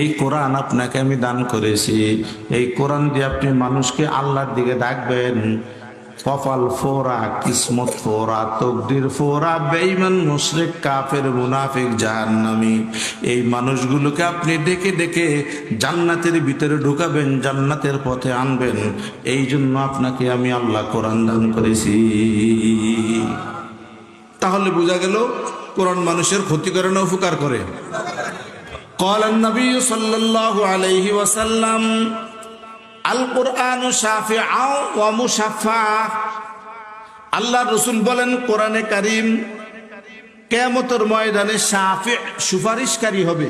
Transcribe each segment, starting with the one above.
এই কোরআন আপনাকে আমি দান করেছি। এই কোরআন দিয়ে আপনি মানুষকে আল্লাহর দিকে ডাকবেন। কপাল ফোরা, কিসমত ফোরা, তকদির ফোরা, বেঈমান, মুশরিক, কাফের, মুনাফিক, জাহান্নামি। এই মানুষগুলোকে আপনি ডেকে ডেকে জান্নাতের ভিতরে ঢুকাবেন, জান্নাতের পথে আনবেন। এই জন্য আপনাকে আমি আল্লাহ কোরআন দান করেছি। তাহলে বোঝা গেল, কোরআন মানুষের ক্ষতি করে না উপকার করে? قال النبي صلى الله عليه وسلم القرآن شافع ومشفع আল্লাহ রসুল বলেন কোরআনে কারিম কেমতর ময়দানে সাফে সুপারিশকারী হবে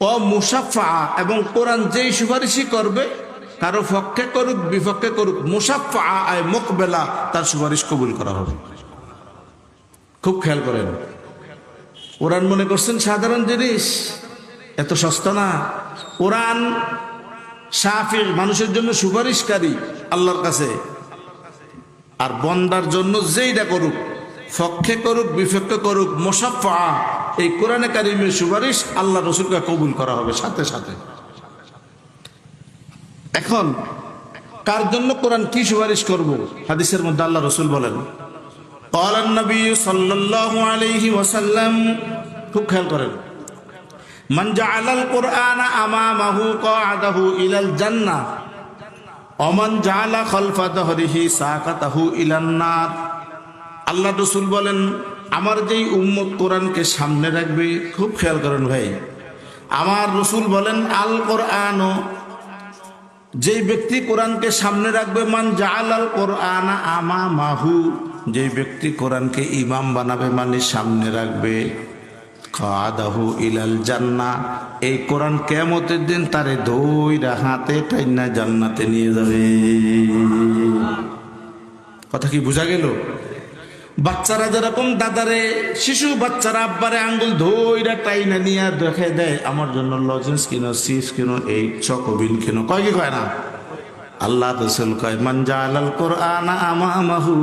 ও মুসাফা এবং কোরআন যেই সুপারিশই করবে কারো পক্ষে করুক বিপক্ষে করুক মুসাফা আয় মোকবেলা তার সুপারিশ কবুল করা হবে খুব খেয়াল করেন কোরআন মনে করছেন সাধারণ জিনিস এত সস্তা না কোরআন সাফির মানুষের জন্য সুপারিশকারী আল্লাহর কাছে আর বন্দার জন্য যেইটা করুক পক্ষে করুক বিপক্ষে করুক মোসাফা এই কোরআনে কারিমের সুপারিশ আল্লাহ রসুলকে কবুল করা হবে সাথে সাথে এখন কার জন্য কোরআন কি সুপারিশ করব হাদিসের মধ্যে আল্লাহ রসুল বলেন قال النبي صلى الله عليه وسلم খুব খেয়াল করেন। আমামাহু কাআদাহু ইলাল জান্নাহ, অমান নার। আল্লাহ রাসূল বলেন, আমার যেই উম্মত কোরআনকে সামনে রাখবে, খুব খেয়াল করেন ভাই। আমার রসুল বলেন, আল কোরআন, যেই ব্যক্তি কোরআনকে সামনে রাখবে, মান জাআলাল কোরআন আমা মাহু যেই ব্যক্তি কোরআনকে ইমাম বানাবে মানে সামনে রাখবে। কাদাহু ইলাল জান্না। এই কোরআন কেমতের দিন তারে দইরা হাতে টাইনা জান্নাতে নিয়ে যাবে। কথা কি বোঝা গেল? বাচ্চারা যেরকম দাদারে, শিশু বাচ্চারা আব্বারে আঙ্গুল ধইরা টাইনা নিয়ে দেখে দেয়, আমার জন্য লজেন্স কিনো, চিপস কিনো, এই চকবিন কিনো। কয় কি কয় না? আল্লাহ রসুল কয়, মান জালাল কোরআন আমামাহু।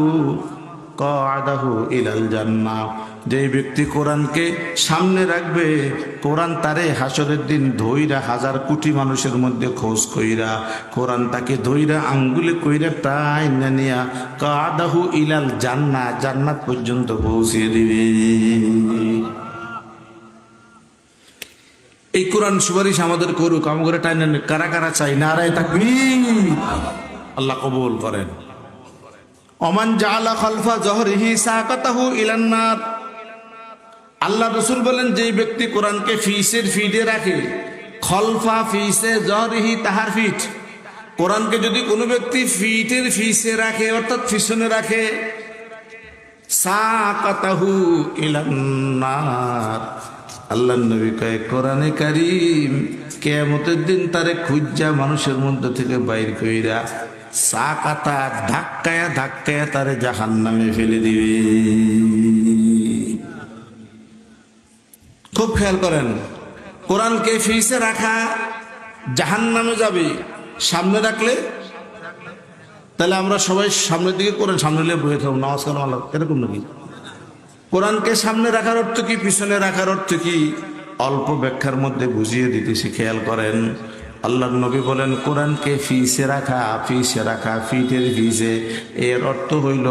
ইলাল যে ব্যক্তি কোরআনকে সামনে রাখবে, কোরআন তারে হাসরের দিন ধইরা হাজার কোটি মানুষের মধ্যে খোঁজ কইরা, কোরআন তাকে ধইরা আঙ্গুলে কইরা তাই না নিয়া কাদাহু ইলাল জান্না জান্নাত পর্যন্ত পৌঁছে দিবে। এই কোরআন সুপারিশ আমাদের করুক আমাদের টাইনা কারা কারা চাই নারায় থাকবি আল্লাহ কবুল করেন। অমান জালা খালফা জহরিহি সাকাতাহু ইলান্নার। আল্লাহ রসুল বলেন, যেই ব্যক্তি কোরআনকে ফিসের ফিডে রাখে, খলফা ফিসে জহরিহি তাহার ফিট। কোরআনকে যদি কোনো ব্যক্তি ফিটের ফিসে রাখে, অর্থাৎ ফিসনে রাখে, সাকাতাহু ইলান্নার। আল্লাহ নবী কয়, কোরআনে কারিম কেয়ামতের দিন তারে খুঁজা মানুষের মধ্যে থেকে বাইর কইরা চা কাতা ধাক্কায়া ধাক্কায়া তারে জাহান নামে ফেলে দিবে। খুব খেয়াল করেন, কোরআনকে ফিসে রাখা জাহান নামে যাবে, সামনে রাখলে? তাহলে আমরা সবাই সামনের দিকে কোরআন, সামনে নিয়ে বয়ে থাকব, নামাজ কালাম আল্লাহ? এরকম নাকি? কোরআনকে সামনে রাখার অর্থ কি, পিছনে রাখার অর্থ কি? অল্প ব্যাখ্যার মধ্যে বুঝিয়ে দিতেছি খেয়াল করেন। আল্লাহ নবী বলেন, কোরআনকে ফিসে রাখা ফিসে রাখা, ফিটের ফিসে। এর অর্থ হইল,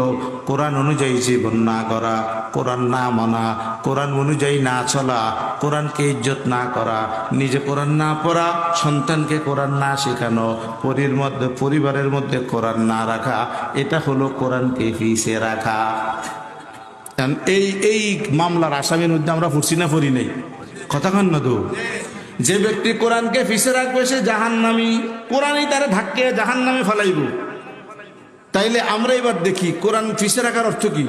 কোরআন অনুযায়ী জীবন না করা, কোরআন না মানা, কোরআন অনুযায়ী না চলা, কোরআনকে ইজ্জত না করা, নিজে কোরআন না পড়া, সন্তানকে কোরআন না শেখানো, পরির মধ্যে, পরিবারের মধ্যে কোরআন না রাখা, এটা হলো কোরআনকে ফিসে রাখা। এই এই মামলার আসামির মধ্যে আমরা ফুরছি না ফুরি নেই। কথা কন না তো? যে ব্যক্তি কোরআনকে ফিসে রাখবে, সে জাহান নামি কোরআনই তারা ধাক্কে জাহান নামে ফেলাইব। তাইলে আমরা এবার দেখি, কোরআন ফিসে রাখার অর্থ কি?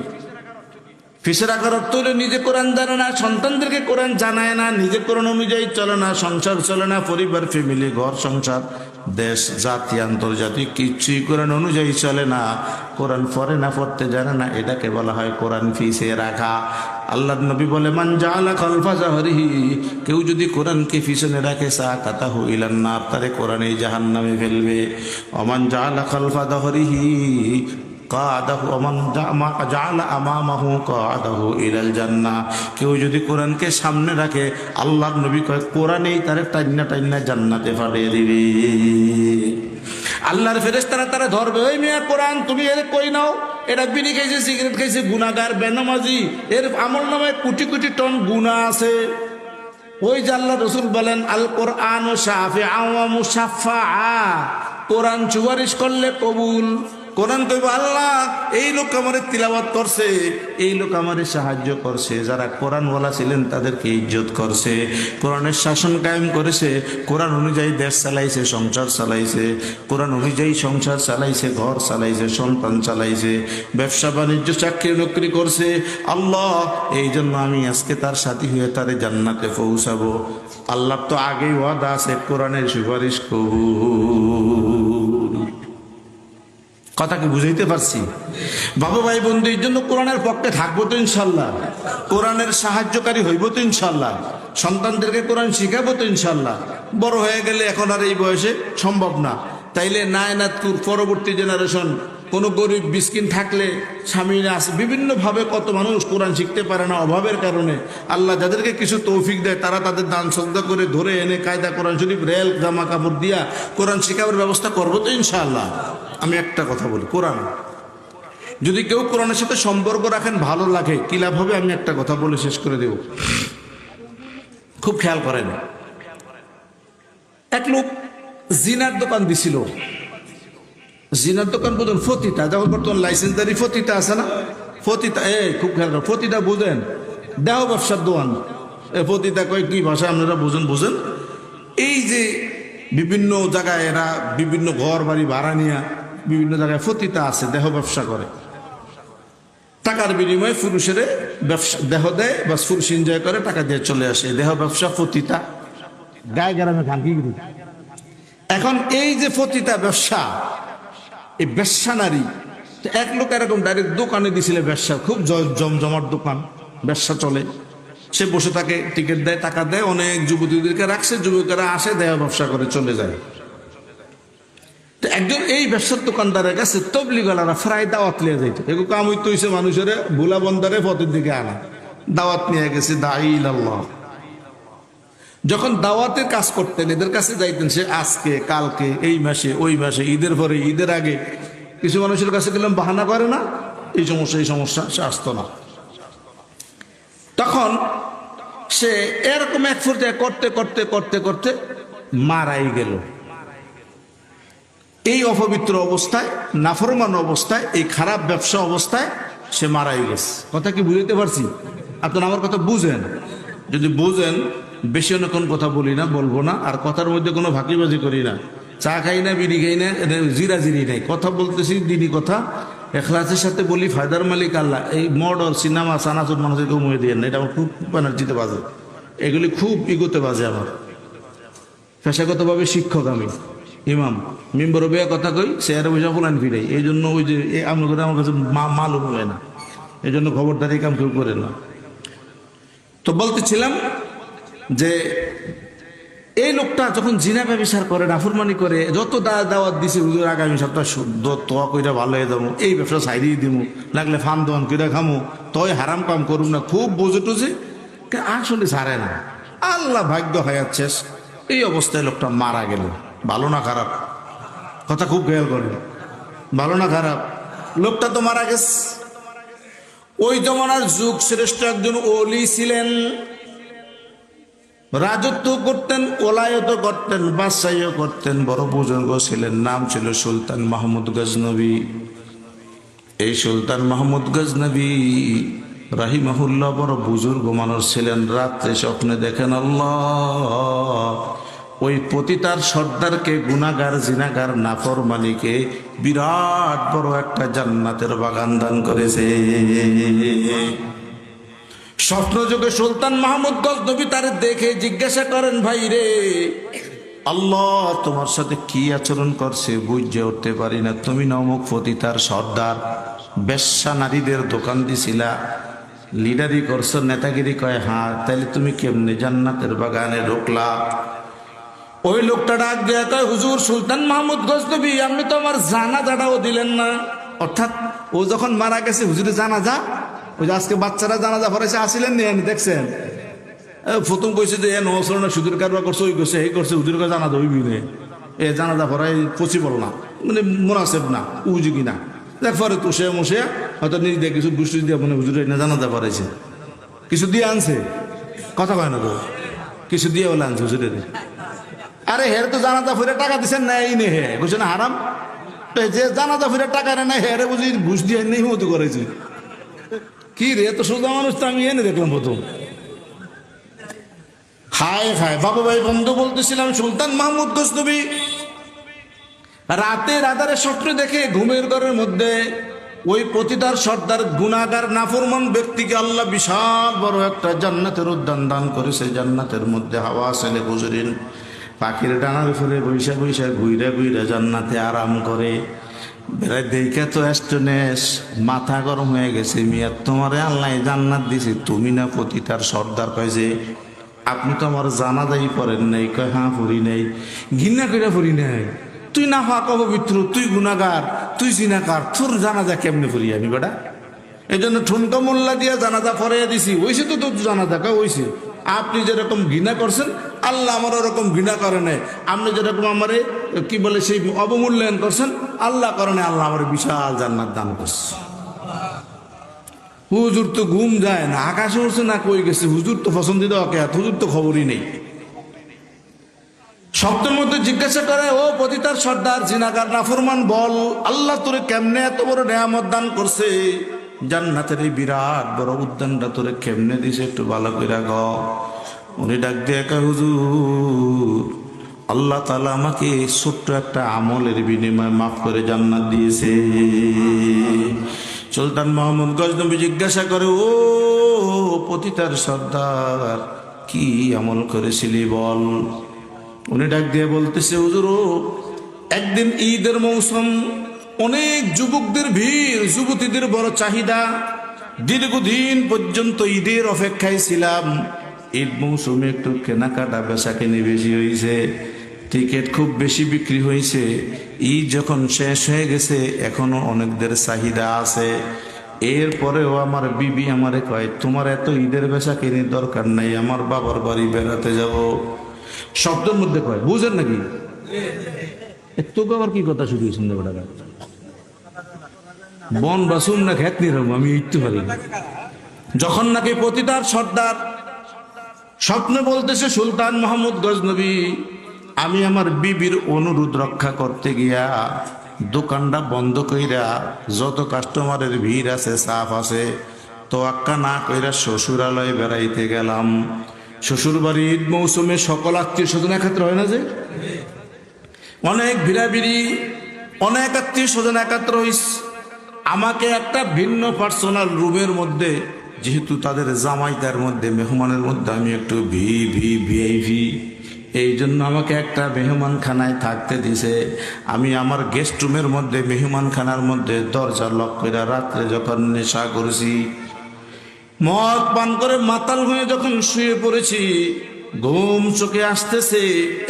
ফিসে রাখার অর্থ হলো নিজে কোরআন জানে না, সন্তানদেরকে কোরআন জানায় না নিজে কোরআন অনুযায়ী চলে না, সংসার চলে না, পরিবার ফ্যামিলি ঘর, সংসার। দেশ, জাতি, আন্তর্জাতিক কিছুই কোরআন অনুযায়ী চলে না। কোরআন পরে না, পড়তে জানে না, এটাকে বলা হয় কোরআন ফিসে রাখা। আল্লাহ নবী বলে, মান জালা খলফা জাহরিহি কেউ যদি কোরআনকে পিছনে রাখে সা কাতা হইলান না তারে কোরআনে জাহান নামে ফেলবে। অমান জালা খলফা দহরিহি কাদাহু আমান জাআলা আমামাহু কাদাহু ইলাল জান্নাহ। কেউ যদি কোরআনকে সামনে রাখে, আল্লাহর নবী কয়, কোরআনেই তারে টাইন্না টাইন্না জান্নাতে পাঠিয়ে দিবে। আল্লাহর ফেরেশতারা তারা ধরবে, ওই মিয়া, কোরআন তুমি এর কই নাও? এটা বিড়ি খাইছে, সিগারেট খাইছে গুনাগার বেনামাজি। এর আমল নামে কোটি কোটি টন গুনাহ আছে। ওই আল্লাহ রসুল বলেন আল কোরআন ও সাফে মুসাফা কোরআন সুপারিশ করলে কবুল। কোরআন কইব, আল্লাহ, এই লোক আমারে তিলাবাত করছে, এই লোক আমারে সাহায্য করছে, যারা কোরআনওয়ালা ছিলেন তাদেরকে ইজ্জত করছে, কোরআনের শাসন কায়েম করেছে, কোরআন অনুযায়ী দেশ চালাইছে, সংসার চালাইছে, কোরআন অনুযায়ী সংসার চালাইছে, ঘর চালাইছে, সন্তান চালাইছে, ব্যবসা বাণিজ্য, চাকরি নকরি করছে, আল্লাহ এই জন্য আমি আজকে তার সাথী হয়ে তারে জান্নাতে পৌঁছাবো। আল্লাহ তো আগেই ওয়াদা আছে, কোরআনের সুপারিশ কবুল। কথা কি বুঝাইতে পারছি। বাবা ভাই বন্ধু, এই জন্য কোরআনের পক্ষে থাকব তো ইনশাল্লাহ। কোরআনের সাহায্যকারী হইব তো ইনশাল্লাহ। সন্তানদেরকে কোরআন শিখাবো তো ইনশাল্লাহ। বড় হয়ে গেলে এখন আর এই বয়সে সম্ভব না। তাইলে নায়নাতকুর পরবর্তী জেনারেশন, কোনো গরিব বিস্কিন থাকলে স্বামী আছে, বিভিন্নভাবে কত মানুষ কোরআন শিখতে পারে না অভাবের কারণে। আল্লাহ যাদেরকে কিছু তৌফিক দেয়, তারা তাদের দান শ্রদ্ধা করে ধরে এনে কায়দা কোরআন শরীফ, রেল, জামা কাপড় দিয়া কোরআন শিখাবার ব্যবস্থা করব তো ইনশাআল্লাহ আমি একটা কথা বলি, কোরআন। যদি কেউ কোরআনের সাথে সম্পর্ক রাখেন, ভালো লাগে, কি লাভ হবে? আমি একটা কথা বলে শেষ করে দেব। খুব খেয়াল করেন। এক লোক জিনার দোকান দিছিল। জিনার দোকান বুঝুন ফতিতা যখন বর্তমান লাইসেন্সদারি ফতিতা আছে না? ফতিতা এ খুব খেয়াল ফতিতা বুঝেন, দেহ ব্যবসার দোকান এ ফতিতা কয়, কি ভাষা আপনারা বুঝেন বুঝেন? এই যে বিভিন্ন জায়গায় এরা বিভিন্ন ঘর বাড়ি ভাড়া নিয়ে বিভিন্ন জায়গায় ফতিতা আছে দেহ ব্যবসা করে। টাকার বিনিময়ে পুরুষের ব্যবসা দেহ দেয় বা পুরুষ এনজয় করে টাকা দিয়ে চলে আসে। দেহ ব্যবসা ফতিতা। গায়ে গ্রামে খান কি এখন এই যে ফতিতা ব্যবসা এই ব্যবসা নারী এক লোক এরকম ডাইরেক্ট দোকানে দিছিল ব্যবসা খুব জ- জমজমাট দোকান ব্যবসা চলে। সে বসে থাকে টিকিট দেয় টাকা দেয় অনেক যুবতীদেরকে রাখছে যুবকেরা আসে দেহ ব্যবসা করে চলে যায়। একজন এই ব্যবসার দোকানদারের কাছে তবলি গলারা ফ্রাই দাওয়াত নিয়ে যাইত। এগুলো কাম হইতে হইছে মানুষের ভোলা বন্দারে পথের দিকে আনা। দাওয়াত নিয়ে গেছে দাইল যখন দাওয়াতের কাজ করতেন, এদের কাছে যাইতেন সে আজকে, কালকে, এই মাসে, ওই মাসে, ঈদের পরে, ঈদের আগে। কিছু মানুষের কাছে গেলাম, বাহানা করে না, এই সমস্যা এই সমস্যা, সে আসতো না। তখন সে এরকম এক পর্যায়ে করতে করতে করতে করতে মারাই গেল। এই অপবিত্র অবস্থায়, নাফরমান অবস্থায়, এই খারাপ ব্যবসা অবস্থায় সে মারাই গেছে। কথা কি বুঝতে পারছি? আপনার আমার কথা বুঝেন? যদি বুঝেন, বেশি অনেকক্ষণ কথা বলি না, বলব না, আর কথার মধ্যে কোনো ভাকিবাজি করি না। চা খাই না, বিড়ি খাই না জিরা জিরি নাই। কথা বলতেছি, দিনই কথা। এখলাসের সাথে বলি, ফায়দার মালিক আল্লাহ, এই মডল সিনেমা সানাসুর মানুষের কেউ মুয়ে দিয়ে না এটা আমার খুব এনার্জিতে বাজে। এগুলি খুব ইগোতে বাজে আমার। পেশাগতভাবে শিক্ষক আমি। ইমাম, মেম্বর বিয়া কথা কই সে আর পয়সা ফুলান ফিরাই এই জন্য ওই যে আমার করে আমার কাছে মালুম হয় না। এই জন্য খবরদারি কাম কেউ করে না। তো বলতেছিলাম যে, এই লোকটা যখন জিনা ব্যবসার করে, নাফরমানি করে, যত দাওয়াত দিছে হুজুর আগামী সপ্তাহ শুদ্ধ তোয়া কইরা ভালো হয়ে যাব, এই ব্যবসা সাইডেই দিব লাগলে ফান দোয়ান কইরা খামু, তয় হারাম কাম করুম না, খুব বোঝে টুঝে আসলে সারে না। আল্লাহ ভাগ্য হায়াত শেষ। এই অবস্থায় লোকটা মারা গেল। ভালো না খারাপ? কথা খুব খেয়াল করেন। ভালো না খারাপ? লোকটা তো মারা গেছে। ওই জমানার যুগ শ্রেষ্ঠ একজন ওলি ছিলেন। রাজত্ব করতেন, ওলায়ত করতেন, বাদশাহীও করতেন, বড় বুজুর্গ ছিলেন, নাম ছিল সুলতান মাহমুদ গজনবী। এই সুলতান মাহমুদ গজনবী রাহিমাহুল্লাহ বড় বুজুর্গ মানুষ ছিলেন, রাত্রে স্বপ্নে দেখেন আল্লাহ। ওই পতিতার সর্দারকে গুনাগার জিনাগার নাফর মালিকে বিরাট বড় একটা জান্নাতের বাগান দান করেছে। স্বপ্নযোগে সুলতান মাহমুদ গজনবী তার দেখে জিজ্ঞাসা করেন, ভাই রে, আল্লাহ তোমার সাথে কি আচরণ করছে বুঝে উঠতে পারি না। তুমি নমুক পতিতার সর্দার। বেশ্যা নারীদের দোকান দিছিলা। লিডারি করছ, নেতাগিরি কয় হ্যাঁ তাহলে তুমি কেমনে জান্নাতের বাগানে ঢুকলা? ওই লোকটা ডাক দেয়া কয়, হুজুর, সুলতান মাহমুদ গজনবী, আপনি তো আমার জানা জাটাও দিলেন না। অর্থাৎ ও যখন মারা গেছে হুজুরে জানাজা, ওই যে আজকে বাচ্চারা জানাজা পড়াইছে, আসিলেন নি এনে দেখছেন? প্রথম কইছে যে, এ নসর না সুদূর কারবার করছে, ওই করছে এই করছে হুজুর কাছে জানাজা হইবি নে। এ, জানাজা পড়াই পসিবল না মানে মোনাসেব না উপযোগী না। দেখ পরে তুষে মুসে হয়তো নিজ দিয়ে কিছু দুষ্টি দিয়ে মনে হুজুর, এনে জানাজা পড়াইছে। কিছু দিয়ে আনছে? কথা কয় না তো? কিছু দিয়ে বলে আনছে হুজুরের। আরে হের তো জানাজা ফিরে টাকা দিছেন না, এই নে হে। বুঝছে না, হারাম? তো যে জানাজা ফিরে টাকা নেয় না হেরে বুঝি ঘুষ দিয়ে নেই মতো করেছি। কি রে, এত সোজা মানুষ তো আমি এনে দেখলাম প্রথম। খায় খায় বাবা ভাই বন্ধু বলতেছিলাম, সুলতান মাহমুদ গোস্তবি রাতে রাতারে স্বপ্ন দেখে ঘুমের ঘরের মধ্যে ওই প্রতিটার সর্দার গুণাগার নাফরমান ব্যক্তিকে আল্লাহ বিশাল বড় একটা জান্নাতের উদ্যান দান করেছে। জান্নাতের মধ্যে হাওয়া ছেলে গুজরিন পাখির ডানার উপরে বৈশা বৈশা ঘুইরা ঘুইরা জান্নাতে আরাম করে। বেড়াই দেখে তো অ্যাস্টনেস মাথা গরম হয়ে গেছে, মিয়া, তোমারে আল্লাহ জান্নাত দিছে, তুমি না প্রতিটার সর্দার কয় যে আপনি তো আমার জানাজাই পড়েন নাই, কয় হ্যাঁ পড়ি নাই ঘিন্না করে পড়ি নাই। তুই না হওয়া পবিত্র তুই গুণাগার তুই জিনাকার, তোর জানাজা কেমনে পড়ি আমি, বেটা? এই জন্য ঠুনকা মোল্লা দিয়ে জানাজা পরে দিছি, ওইসে তো তোর জানাজা কা ওইসে। আপনি যেরকম ঘৃণা করছেন, আল্লাহ আমার ওরকম ঘৃণা করে নাই। আপনি যেরকম আমারে, কি বলে, সেই অবমূল্যায়ন করছেন, আল্লাহ করে নাই, আল্লাহ আমার বিশাল জান্নাত দান করছে। হুজুর তো ঘুম যায় না, আকাশে উঠছে না, কই গেছে? হুজুর তো পছন্দিত অকেয়াত হুজুর তো খবরই নেই। শব্দের মধ্যে জিজ্ঞাসা করে, ও পতিতার সর্দার জিনাগার নাফরমান, বল, আল্লাহ তোরে কেমনে এত বড় নেয়ামত দান করছে? জান্নাতের এই বিরাট বড় উদ্যানটা তোরে কেমনে দিছে একটু ভালো করে গ উনি ডাক দিয়ে কয়, হুজুর আল্লাহ তালা আমাকে ছোট্ট একটা আমলের বিনিময়ে মাফ করে জান্নাত দিয়েছে। সুলতান মোহাম্মদ গজনবী জিজ্ঞাসা করে ও পতিতার সর্দার কি আমল করেছিলি বল? উনি ডাক দিয়ে বলতেছে হুজুর একদিন ঈদের মৌসুম অনেক যুবকদের ভিড়, যুবতীদের বড় চাহিদা। দীর্ঘদিন পর্যন্ত ঈদের অপেক্ষায় ছিলাম। ঈদ মৌসুমে একটু কেনাকাটা বেচা কেনি বেশি হয়েছে টিকিট খুব বেশি বিক্রি হয়েছে ঈদ যখন শেষ হয়ে গেছে, এখনও অনেকদের চাহিদা আছে। এরপরেও আমার বিবি আমারে কয়, তোমার এত ঈদের বেচা কিনির দরকার নাই, আমার বাবার বাড়ি বেড়াতে যাব। শব্দের মধ্যে কয়, বুঝেন নাকি? তোকে আবার কি কথা শুধু বেটা? বন বাসুন না খ্যাত নিয়ে আমি ইটতে পারি যখন নাকি পতিতার সর্দার স্বপ্নে বলতেছে, সুলতান মোহাম্মদ গজনবী, আমি আমার বিবির অনুরোধ রক্ষা করতে গিয়া দোকানটা বন্ধ কইরা যত কাস্টমারের ভিড় আছে, সাফ আছে তো আক্কা না কইরা শ্বশুরালয়ে বেড়াইতে গেলাম। শ্বশুর বাড়ি ঈদ মৌসুমে সকল আত্মীয় স্বজন একাত্র হয় না যে? অনেক ভিড়াভিড়ি, অনেক আত্মীয় স্বজন একাত্র হইস। আমাকে একটা ভিন্ন পার্সোনাল রুমের মধ্যে, যেহেতু তাদের জামাইতার মধ্যে, মেহমানের মধ্যে আমি একটু ভি ভি ভিআইভি এই জন্য আমাকে একটা মেহমানখানায় থাকতে দিছে। আমি আমার গেস্ট রুমের মধ্যে, মেহমানখানার মধ্যে দরজা লক করে রাত্রে যখন নেশা করেছি, মদ পান করে মাতাল হয়ে যখন শুয়ে পড়েছি, ঘুম চোখে আসতেছে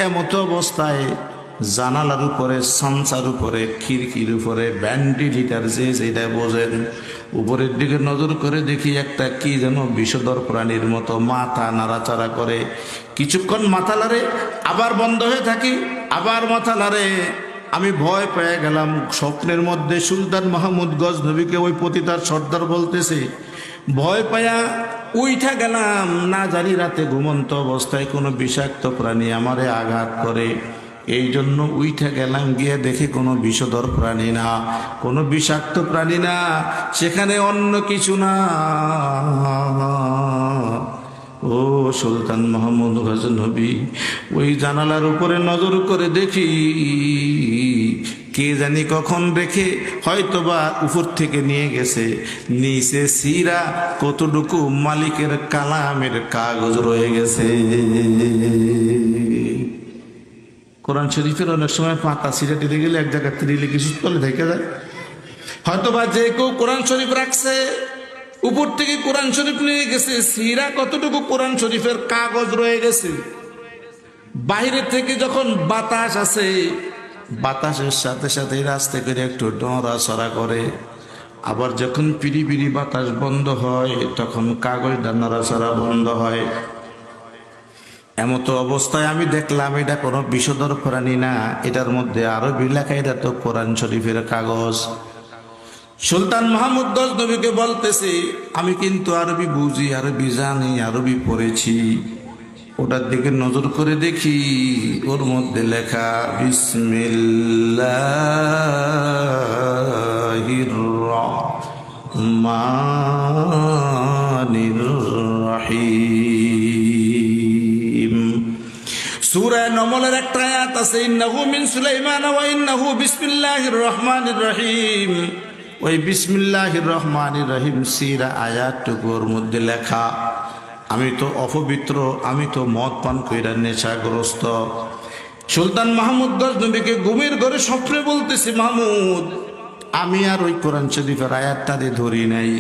এমতো অবস্থায়। জানালার উপরে সানসার উপরে, খিড়কির উপরে ভ্যান্ডিলিটার যে যেটা বোঝেন, উপরের দিকে নজর করে দেখি একটা কি যেন বিষধর প্রাণীর মতো মাথা নাড়াচাড়া করে। কিছুক্ষণ মাথা লারে আবার বন্ধ হয়ে থাকি, আবার মাথা লারে আমি ভয় পেয়ে গেলাম, স্বপ্নের মধ্যে সুলতান মাহমুদ গজ নবীকে ওই পতিতার সর্দার বলতেছে। ভয় পায়া উইঠা গেলাম, না জানি রাতে ঘুমন্ত অবস্থায় কোনো বিষাক্ত প্রাণী আমারে আঘাত করে। এই জন্য উইঠা গেলাম, গিয়ে দেখি কোনো বিষধর প্রাণী না, কোনো বিষাক্ত প্রাণী না, সেখানে অন্য কিছু না। ও সুলতান মোহাম্মদ গজনবী ওই জানালার উপরে নজর করে দেখি, কে জানি কখন রেখে হয়তোবা উপর থেকে নিয়ে গেছে। নিচে সিরা কতটুকু মালিকের কালামের কাগজ রয়ে গেছে। কোরআন শরীফের অনেক সময় পাতা সিরা টেনে গেলে এক জায়গায় তিরিলে কিছু তলে থেকে যায় হয়তোবা যে কেউ কোরআন শরীফ রাখছে, উপর থেকে কোরআন শরীফ নিয়ে গেছে, সিরা কতটুকু কোরআন শরীফের কাগজ রয়ে গেছে। বাইরে থেকে যখন বাতাস আসে, বাতাসের সাথে সাথে রাস্তা করে একটু নড়াচড়া করে। আবার যখন পিড়ি পিড়ি বাতাস বন্ধ হয়, তখন কাগজটা নড়াচড়া বন্ধ হয়। এমতো অবস্থায় আমি দেখলাম এটা কোনো বিষধর প্রাণী না। এটার মধ্যে আরবি লেখা এটা তো কোরআন শরীফের কাগজ। সুলতান মাহমুদ নবীকে বলতেছে, আমি কিন্তু আরবি বুঝি, আরবি জানি, আরবি পড়েছি। ওটার দিকে নজর করে দেখি, ওর মধ্যে লেখা, বিসমিল্লাহির রহমানির রহিম। সূরা নমলের একটা আয়াত আছে, ইন্নাহু মিন সুলাইমান ওয়া ইন্নাহু বিসমিল্লাহির রহমানির রহিম। ওই বিসমিল্লাহির রহমানির রহিম সিরা আয়াতটুকুর মধ্যে লেখা, আমি তো অপবিত্র, আমি তো মদ পান কইরা নেশাগ্রস্ত। সুলতান মাহমুদ গজ নবীকে ঘুমের ঘরে স্বপ্নে বলতেছি, মাহমুদ আমি আর ওই কোরআন শরীফের আয়াতটারে ধরি নাই।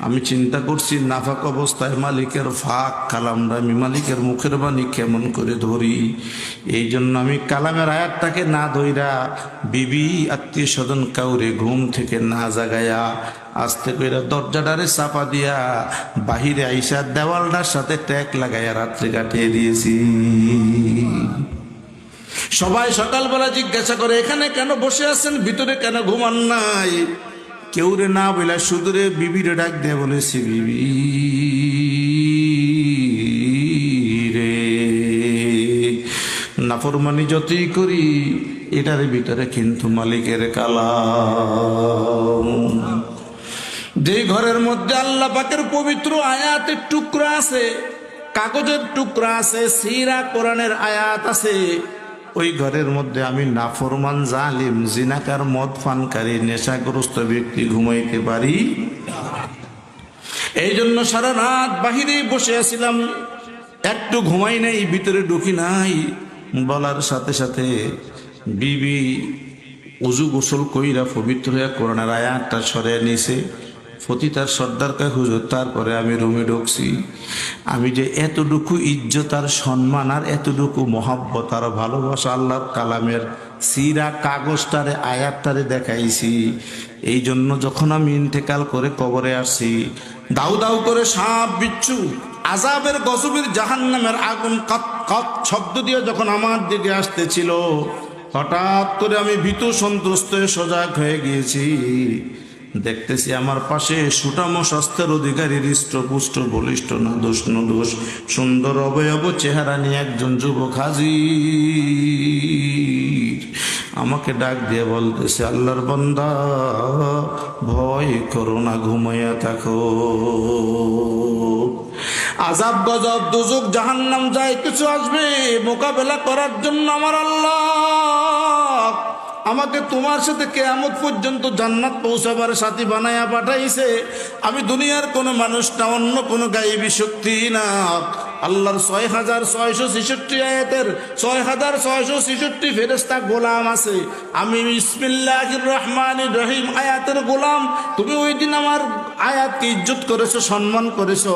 আমি চিন্তা করছি, নাফাক অবস্থায় মালিকের ফাঁক কালামটা আমি মালিকের মুখের বাণী কেমন করে ধরি? এই জন্য আমি কালামের আয়াতটাকে না ধইরা বিবি, আত্মীয় স্বজন কাউরে ঘুম থেকে না জাগায়া আস্তে কইরা দরজাটারে চাপা দিয়া বাহিরে আইসা দেওয়ালটার সাথে ট্যাক লাগাইয়া রাত্রে কাটিয়ে দিয়েছি। সবাই সকালবেলা জিজ্ঞাসা করে, এখানে কেন বসে আছেন? ভিতরে কেন ঘুমান নাই? কেউ রে না বলে সুদূরে বিবিরে ডাক দিয়ে বলেছি, বিবি রে। নাফরমানি যতই করি, এটার ভিতরে কিন্তু মালিকের কালাম। যে ঘরের মধ্যে আল্লাহ পাকের পবিত্র আয়াতের টুকরা আছে, কাগজের টুকরা আছে, সিরা কোরআনের আয়াত আছে ওই ঘরের মধ্যে আমি নাফরমান জালিম, জিনাকার মদ পানকারী নেশাগ্রস্ত ব্যক্তি ঘুমাইতে পারি। এই জন্য সারা রাত বাহিরে বসে আছিলাম। একটু ঘুমাই নাই, ভিতরে ঢুকি নাই। বলার সাথে সাথে বিবি উজু গোসল কইরা পবিত্র হয়ে কোরআনের আয়াতটা সরে নিছে। ফতি তার সর্দার কা হুজুর, তারপরে আমি রুমে ঢুকছি। আমি যে এতটুকু ইজ্জত আর সম্মান আর এতটুকু মহাব্বত আর ভালোবাসা আল্লাহর কালামের সিরা কাগজটারে, আয়াতটারে দেখাইছি, এই জন্য যখন আমি ইন্তেকাল করে কবরে আসছি, দাউ দাউ করে সাপ বিচ্ছু আজাবের গজবের জাহান্নামের আগুন কত কত শব্দ দিয়ে যখন আমার দিকে আসতেছিল, হঠাৎ করে আমি ভীত হয়ে সজাগ হয়ে গিয়েছি। দেখতেছি আমার পাশে সুটাম স্বাস্থ্যের অধিকারী হৃষ্টপুষ্ট বলিষ্ঠ না দোষ দোষ সুন্দর অবয়ব, চেহারা নিয়ে একজন যুবক হাজির। আমাকে ডাক দিয়ে বলতেছে, আল্লাহর বন্দা, ভয় করো না, ঘুমাইয়া থাকো। আজাব গজব দুজক জাহান্নাম যায় কিছু আসবে, মোকাবেলা করার জন্য আমার আল্লাহ আমাকে তোমার সাথে কেয়ামত পর্যন্ত জান্নাত পৌঁছাবার সাথী বানায়া পাঠাইছে। আমি দুনিয়ার কোনো মানুষ না অন্য কোনো গাইবী শক্তি না। আল্লাহর ছয় হাজার ছয়শো ছেষট্টি আয়াতের ছয় হাজার ছয়শো ছেষট্টি ফেরেস্তা গোলাম আছে। আমি ইসমিল্লাহির রহমান রহিম আয়াতের গোলাম। তুমি ওই দিন আমার আয়াতকে ইজ্জত করেছ, সম্মান করেছ।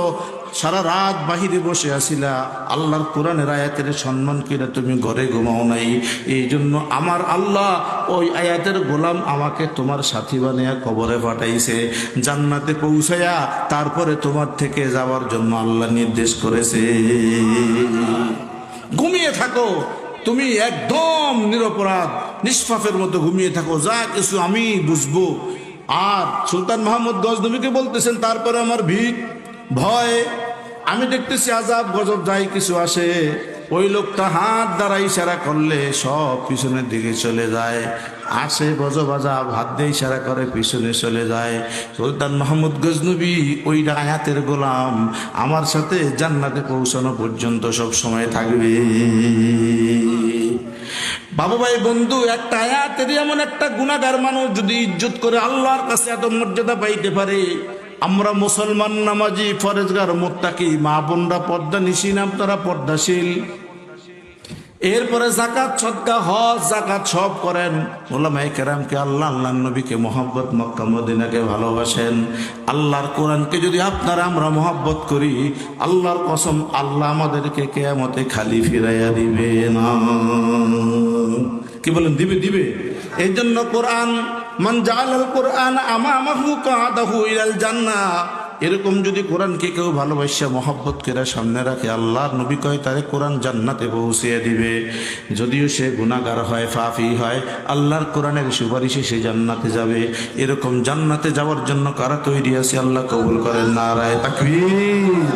সারা রাত বাহিরে বসে আসিলা, আল্লাহর কোরআনের আয়াতের সম্মান কিনা তুমি ঘরে ঘুমাও নাই। এই জন্য আমার আল্লাহ ওই আয়াতের গোলাম আমাকে তোমার সাথী বানিয়া কবরে পাঠাইছে। জান্নাতে পৌঁছায়া তারপরে তোমার থেকে যাওয়ার জন্য আল্লাহ নির্দেশ করেছে। ঘুমিয়ে থাকো। তুমি একদম নিরপরাধ, নিষ্পাপের মতো ঘুমিয়ে থাকো। যা কিছু আমি বুঝব। আর সুলতান মাহমুদ গজনবীকে বলতেছেন, তারপরে আমার ভিড়, ভয় আমি দেখতেছি আজাব গজব যাই কিছু আসে। ওই লোকটা হাত দ্বারা ইশারা করলে সব পিছনের দিকে চলে যায়। আসে গজব, আজাব, হাত দিয়ে ইশারা করে, পিছনে চলে যায়। সুলতান মাহমুদ গজনবী, ওই আয়াতের গোলাম, আমার সাথে জান্নাতে পৌঁছানো পর্যন্ত সব সময় থাকবে। বাবু ভাই, বন্ধু, একটা আয়াতের এমন একটা গুণাগার মানুষ যদি ইজ্জত করে আল্লাহর কাছে এত মর্যাদা পাইতে পারে আমরা মুসলমান নামাজি, ফরেজগার, মোত্তাকি, মা বোনরা পর্দা নিশিন আপনারা পর্দাশীল এরপরে জাকাত সদকা, হজ জাকাত সব করেন। ওলামাই কেরামকে আল্লাহ আল্লাহ নবীকে মোহাব্বত, মক্কা, মদিনাকে ভালোবাসেন। আল্লাহর কোরআনকে যদি আপনারা আমরা মোহাব্বত করি, আল্লাহর কসম, আল্লাহ আমাদেরকে কেয়ামতে খালি ফিরাইয়া দিবে না। কি বলেন? দিবে দিবে। এই জন্য কোরআন মান জালাল কোরআন আমা এরকম যদি কোরআনকে কেউ ভালোবাসা, মহব্বত করে সামনে রাখে, আল্লাহর নবী কয়, তারে কোরআন জান্নাতে পৌঁছিয়ে দিবে। যদিও সে গুণাগার হয় ফাফি হয়, আল্লাহর কোরআনের সুপারিশে সে জান্নাতে যাবে। এরকম জান্নাতে যাওয়ার জন্য কারা তৈরি আছে, আল্লাহ কবুল করেন। না রায় তাকবীর।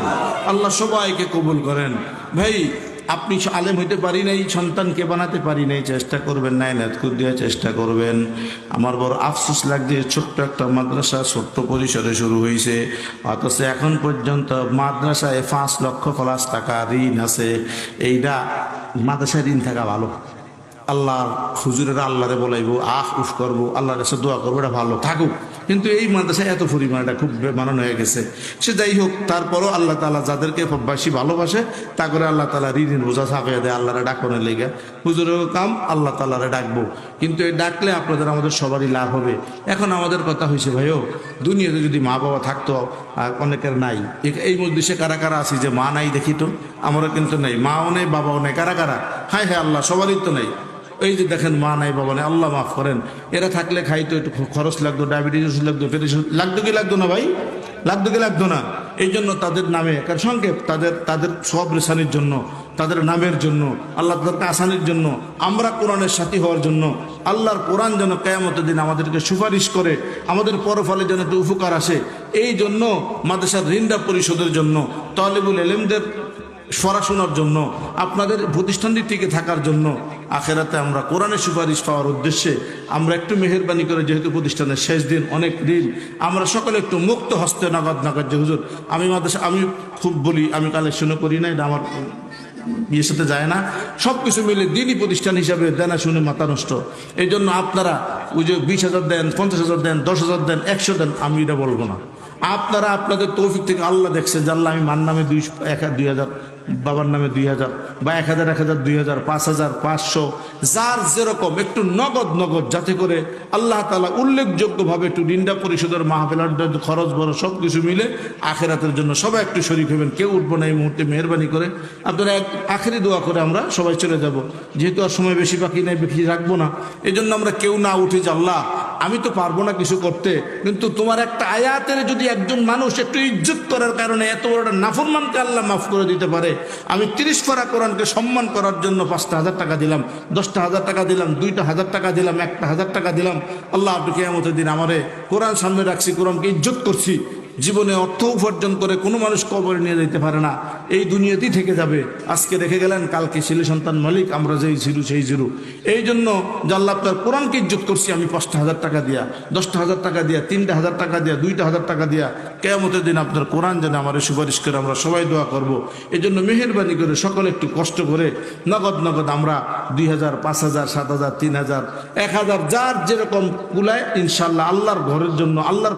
আল্লাহ সবাইকে কবুল করেন। ভাই আপনি আলেম হইতে পারি নাই, সন্তানকে বানাতে পারি নাই, চেষ্টা করবেন নাই নেতকুর দিয়ে চেষ্টা করবেন। আমার বড় আফসোস লাগছে ছোট্ট একটা মাদ্রাসা, ছোট্ট পরিসরে শুরু হয়েছে অথচ এখন পর্যন্ত মাদ্রাসায় পাঁচ লক্ষ প্লাস টাকা ঋণ আছে। এইটা মাদ্রাসায় ঋণ থাকা ভালো। আল্লাহ হুজুরেরা আল্লাহরে বলাইবো, আহ, উফ করব, আল্লাহর কাছে দোয়া করব, এটা ভালো। থাকুক। কিন্তু এই মাদ্রাসায় এত পরিমাণ এটা খুব মানানো হয়ে গেছে। সে যাই হোক, তারপরও আল্লাহ তালা যাদেরকে বেশি ভালোবাসে, তা করে আল্লাহ তালা ঋণ বোঝা ছাপিয়ে দেয় আল্লাহরে ডাকনের লেগে। হুজুরের কাম, আল্লাহ তালারে ডাকবো। কিন্তু এই ডাকলে আপনাদের, আমাদের সবারই লাভ হবে। এখন আমাদের কথা হয়েছে ভাইও, দুনিয়াতে যদি মা বাবা থাকতো অনেকের নাই। এই মধ্যে কারা কারা আছি যে মা নাই দেখি তো? আমরা কিন্তু নেই, মাও নেই, বাবাও নেই, কারা কারা? হায় হ্যাঁ আল্লাহ, সবারই তো নেই। এই যে দেখেন মা নাই, বাবা নাই, আল্লাহ মাফ করেন। এরা থাকলে খাইতো, একটু খরচ লাগতো ডায়াবেটিস লাগতো পেরেশন লাগতো কি লাগতো না ভাই? লাগতো কি লাগতো না? এই জন্য তাদের নামে কার সংক্ষেপ, তাদের তাদের সব রেশানির জন্য, তাদের নামের জন্য, আল্লাহ তাদেরকে আসানির জন্য, আমরা কোরআনের সাথী হওয়ার জন্য, আল্লাহর কোরআন যেন কেয়ামতের দিন আমাদেরকে সুপারিশ করে, আমাদের পরফলে যেন একটু উপকার আসে, এই জন্য মাদ্রাসার ঋণটা পরিশোধের জন্য, তলেবুল এলেমদের পড়াশোনার জন্য, আপনাদের প্রতিষ্ঠানটি টিকে থাকার জন্য আখেরাতে আমরা কোরআনের সুপারিশ পাওয়ার উদ্দেশ্যে আমরা একটু মেহরবানি করে যেহেতু প্রতিষ্ঠানের শেষ দিন অনেক দিন, আমরা সকলে একটু মুক্ত হস্তে নাগাদ নাগাদ যে, হুজুর, আমি মাদ্রাসা, আমি খুব বলি, আমি কালেকশনও করি না এটা আমার বিয়ের সাথে যায় না। সব কিছু মিলে দিনই প্রতিষ্ঠান হিসাবে দেনা শুনে মাথা নষ্ট। এই জন্য আপনারা ওই যে বিশ হাজার দেন, পঞ্চাশ হাজার দেন, দশ হাজার দেন, একশো দেন, আমি এটা বলব না। আপনারা আপনাদের তৌফিক থেকে আল্লাহ দেখছেন যে, আল্লাহ, আমি মান নামে দুই, এক, দুই হাজার বাবার নামে দুই হাজার বা এক হাজার এক হাজার, দুই হাজার, পাঁচ হাজার, পাঁচশো, যার যেরকম একটু নগদ নগদ যাতে করে আল্লাহ তালা উল্লেখযোগ্যভাবে একটু রিন্ডা পরিষদের মাহফিলার খরচ বড় সব কিছু মিলে আখেরাতের জন্য সবাই একটু শরিক হবেন। কেউ উঠবো না এই মুহূর্তে, মেহরবানি করে। আপনারা এক আখেরি দোয়া করে আমরা সবাই চলে যাব। যেহেতু আর সময় বেশি বাকি নাই, বেশি রাখব না। এই জন্য আমরা কেউ না উঠি যে, আল্লাহ, আমি তো পারব না কিছু করতে। কিন্তু তোমার একটা আয়াতের যদি একজন মানুষ একটু ইজ্জত করার কারণে এত বড় নাফরমানকে আল্লাহ মাফ করে দিতে পারে আমি তিরিশ পারা কোরআনকে সম্মান করার জন্য পাঁচটা হাজার টাকা দিলাম, দশটা হাজার টাকা দিলাম, দুইটা হাজার টাকা দিলাম, একটা হাজার টাকা দিলাম। আল্লাহ আপনি কেয়ামতের দিন আমারে কোরআন সামনে রাখছি, কোরআনকে ইজ্জত করছি। জীবনে অর্থ উপার্জন করে কোনো মানুষ কবরে নিয়ে যেতে পারে না। এই দুনিয়াতেই থেকে যাবে। আজকে রেখে গেলেন, কালকে ছেলে সন্তান মালিক, আমরা যেই জিরু সেই জিরু এই জন্য জাল্লাহ আপনার কোরআনকে ইজ্জত করছি, আমি পাঁচটা হাজার টাকা দিয়া, দশটা হাজার টাকা দিয়া, তিনটা হাজার টাকা দিয়া, দুইটা হাজার টাকা দিয়া, কেয়ামতের দিন আপনার কোরআন যেন আমার সুপারিশ করে আমরা সবাই দোয়া করব। এই জন্য মেহরবানি করে সকলে একটু কষ্ট করে নগদ নগদ আমরা দুই হাজার, পাঁচ হাজার, সাত হাজার, তিন হাজার, এক হাজার, যার যেরকম কুলায় ইনশাল্লাহ আল্লাহর ঘরের জন্য, আল্লাহর